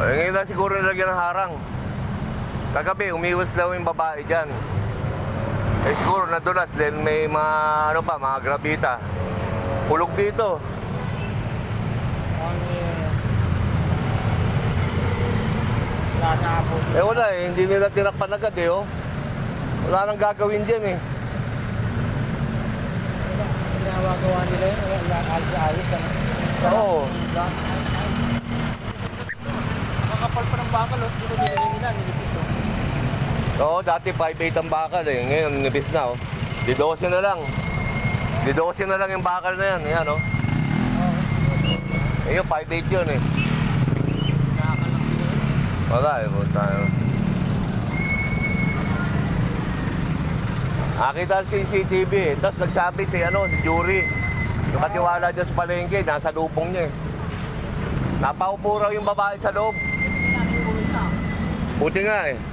Eh, ngayon na siguro nilagyan ng harang. Kagabi, umiwas daw yung babae dyan. Eh siguro nadulas din may mga ano pa, mga grabita. Hulog dito. Eh, wala. Eh hindi nila tinakpan agad eh oh. Wala nang gagawin dyan eh. Ginagawa nila yun. Wala ayos-ayos. Ano? Oo. Makapal pa ng bakal. Oh. Dito nila nila. Nilipit oh. Oo, dati 5'8 ang bakal eh. Ngayon, nibis na oh. Di 12 na lang. Di 12 na lang yung bakal na yan. Yan oh. Eh yung 5'8 yun eh. Wala eh, puta. Nakita sa CCTV eh. Tapos nagsabi si ano, si Jury. Nakatiwala dyan sa palengke, nasa lubong niya eh. Napaupo raw yung babae sa loob. Buti nga eh.